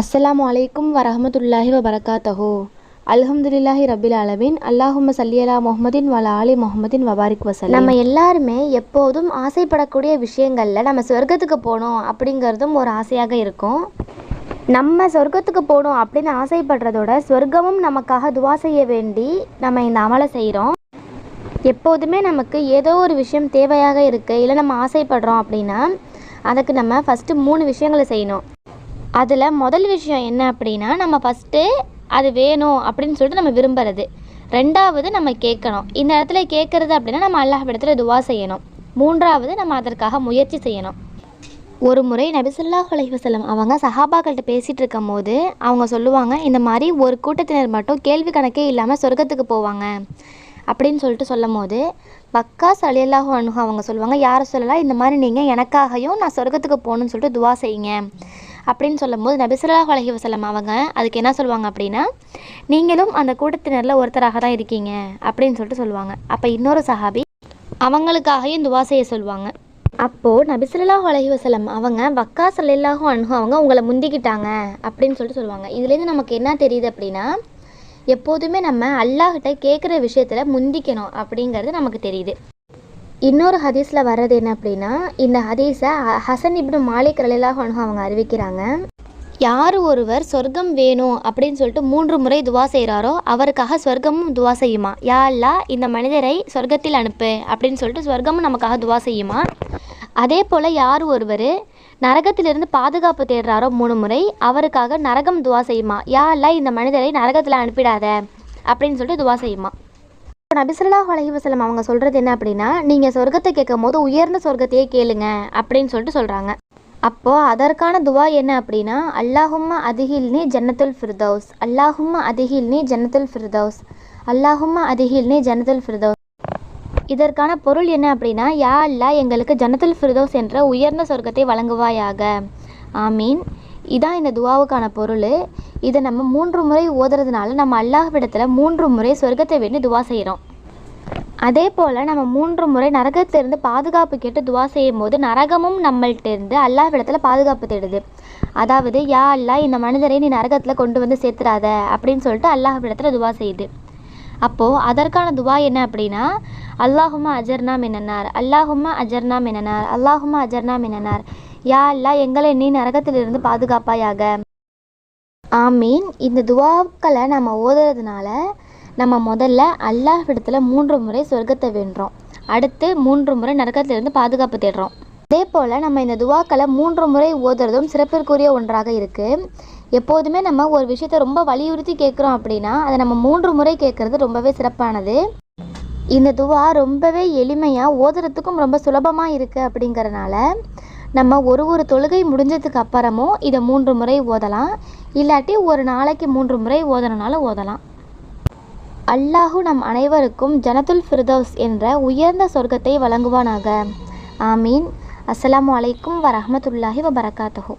அஸ்ஸலாமு அலைக்கும் வரமத்துல்லாஹி வபரகாத்தஹோ அல்ஹம்துலில்லாஹி ரபில் அலவின் அல்லாஹும் சல்லியலா முகமதின் வல ஆலி முகமதின் வபாரிக் வசல் நம்ம எல்லாருமே எப்போதும் ஆசைப்படக்கூடிய விஷயங்களில் நம்ம சொர்க்கத்துக்கு போகணும் அப்படிங்கிறதும் ஒரு ஆசையாக இருக்கும். நம்ம சொர்க்கத்துக்கு போகணும் அப்படின்னு ஆசைப்படுறதோட சொர்க்கமும் நமக்காக துவா செய்ய வேண்டி நம்ம இந்த அமலை செய்கிறோம் எப்போதுமே நமக்கு ஏதோ ஒரு விஷயம் தேவையாக இருக்குது இல்லை நம்ம ஆசைப்படுறோம் அப்படின்னா அதுக்கு நம்ம ஃபஸ்ட்டு மூணு விஷயங்களை செய்யணும். அதில் முதல் விஷயம் என்ன அப்படின்னா நம்ம ஃபஸ்ட்டு அது வேணும் அப்படின்னு சொல்லிட்டு நம்ம விரும்புறது. ரெண்டாவது நம்ம கேட்கணும். இந்த இடத்துல கேட்குறது அப்படின்னா நம்ம அல்லாஹ் துவா செய்யணும். மூன்றாவது நம்ம அதற்காக முயற்சி செய்யணும். ஒரு முறை நபிசல்லாஹ் அலைவசல்லம் அவங்க சஹாபாக்கள்கிட்ட பேசிகிட்டு இருக்கும் போது அவங்க சொல்லுவாங்க இந்த மாதிரி ஒரு கூட்டத்தினர் மட்டும் கேள்வி கணக்கே இல்லாமல் சொர்க்கத்துக்கு போவாங்க. அப்படின்னு சொல்லிட்டு சொல்லும் போது வக்காஸ் அலியல்லாஹு அனுகு அவங்க சொல்லுவாங்க யாரை சொல்லலாம் இந்த மாதிரி நீங்கள் எனக்காகவும் நான் சொர்க்கத்துக்கு போகணுன்னு சொல்லிட்டு துவா செய்யுங்க. அப்படின்னு சொல்லும்போது நபிசல்லாஹ் அலஹி வசலம் அவங்க அதுக்கு என்ன சொல்லுவாங்க அப்படின்னா நீங்களும் அந்த கூட்டத்தினரில் ஒருத்தராக தான் இருக்கீங்க அப்படின்னு சொல்லிட்டு சொல்லுவாங்க. அப்போ இன்னொரு சஹாபி அவங்களுக்காகவும் துவா செய்ய சொல்லுவாங்க. அப்போது நபிசல்லாஹ் அலஹி வசலம் அவங்க வக்கா சல்லாஹூ அன்ஹு அவங்க உங்களை முந்திக்கிட்டாங்க அப்படின்னு சொல்லிட்டு சொல்லுவாங்க. இதுலேருந்து நமக்கு என்ன தெரியுது அப்படின்னா எப்போதுமே நம்ம அல்லாஹ்கிட்ட கேட்குற விஷயத்தில் முந்திக்கணும் அப்படிங்கிறது நமக்கு தெரியுது. இன்னொரு ஹதீஸில் வர்றது என்ன அப்படின்னா இந்த ஹதீஸை ஹ- ஹசன் இப்னு மாலிக் ரலிலாக அவங்க அறிவிக்கிறாங்க. யார் ஒருவர் சொர்க்கம் வேணும் அப்படின்னு சொல்லிட்டு மூன்று முறை துவா செய்கிறாரோ அவருக்காக சொர்க்கமும் துவா செய்யுமா? யா அல்லாஹ் இந்த மனிதரை சொர்க்கத்தில் அனுப்பு அப்படின்னு சொல்லிட்டு சொர்க்கமும் நமக்காக துவா செய்யுமா? அதே போல் யார் ஒருவர் நரகத்திலிருந்து பாதுகாப்பு தேடுறாரோ மூணு முறை அவருக்காக நரகம் துவா செய்யுமா? யா அல்லாஹ் இந்த மனிதரை நரகத்தில் அனுப்பிடாத அப்படின்னு சொல்லிட்டு துவா செய்யுமா? இப்போ நபிசல்லாஹ் அலைவசலம் அவங்க சொல்கிறது என்ன அப்படின்னா நீங்கள் சொர்க்கத்தை கேட்கும் போது உயர்ந்த சொர்க்கத்தையே கேளுங்க அப்படின்னு சொல்லிட்டு சொல்கிறாங்க அப்போது அதற்கான துவா என்ன அப்படின்னா அல்லாஹும்ம அதிகில்னி ஜன்னத்துல் ஃபிர்தௌஸ் அல்லாஹும்ம அதிகில்னி ஜன்னத்துல் ஃபிர்தௌஸ் அல்லாஹும்ம அதிகில்னி ஜன்னத்துல் ஃபிர்தௌஸ். இதற்கான பொருள் என்ன அப்படின்னா யா அல்லா எங்களுக்கு ஜன்னத்துல் ஃபிர்தௌஸ் என்ற உயர்ந்த சொர்க்கத்தை வழங்குவாயாக. ஆமீன். இதான் இந்த துவாவுக்கான பொருள். இதை நம்ம மூன்று முறை ஓதுறதுனால நம்ம அல்லாஹ்விடத்தில் மூன்று முறை சொர்க்கத்தை வேண்டி துவா செய்கிறோம் அதே போல் நம்ம மூன்று முறை நரகத்திலிருந்து பாதுகாப்பு கேட்டு துவா செய்யும் போது நரகமும் நம்மள்கிட்டேருந்து அல்லாஹ்விடத்தில் பாதுகாப்பு தேடுது. அதாவது யா அல்லா இந்த மனிதரை நீ நரகத்தில் கொண்டு வந்து சேர்த்துறாத அப்படின்னு சொல்லிட்டு அல்லாஹ்விடத்தில் துவா செய்யுது. அப்போது அதற்கான துவா என்ன அப்படின்னா அல்லாஹுமா அஜர்னா மினனார் அல்லாஹுமா அஜர்னா மினனார் அல்லாஹுமா அஜர்னா மினனார் யா அல்லா எங்களை நீ நரகத்திலிருந்து பாதுகாப்பாயாக. ஆமீன். இந்த துவாக்களை நம்ம ஓதுறதுனால நம்ம முதல்ல அல்லாஹ் இடத்துல மூன்று முறை சொர்க்கத்தை வேண்டுறோம் அடுத்து மூன்று முறை நரகத்திலிருந்து பாதுகாப்பு தேடுறோம். அதே போல் நம்ம இந்த துவாக்களை மூன்று முறை ஓதுறதும் சிறப்பிற்குரிய ஒன்றாக இருக்குது எப்போதுமே நம்ம ஒரு விஷயத்தை ரொம்ப வலியுறுத்தி கேட்குறோம் அப்படின்னா அதை நம்ம மூன்று முறை கேட்குறது ரொம்பவே சிறப்பானது. இந்த துவா ரொம்பவே எளிமையாக ஓதுறதுக்கும் ரொம்ப சுலபமாக இருக்குது அப்படிங்கறனால நம்ம ஒரு ஒரு தொழுகை முடிஞ்சதுக்கு அப்புறமும் இதை மூன்று முறை ஓதலாம். இல்லாட்டி ஒரு நாளைக்கு மூன்று முறை ஓதணுனாலும் ஓதலாம். அல்லாஹு நம் அனைவருக்கும் ஜனத்துல் ஃபிர்தௌஸ் என்ற உயர்ந்த சொர்க்கத்தை வழங்குவானாக. ஆமீன். அஸ்ஸலாமு அலைக்கும் வரமத்துல்லாஹி வபரகாத்தஹூ.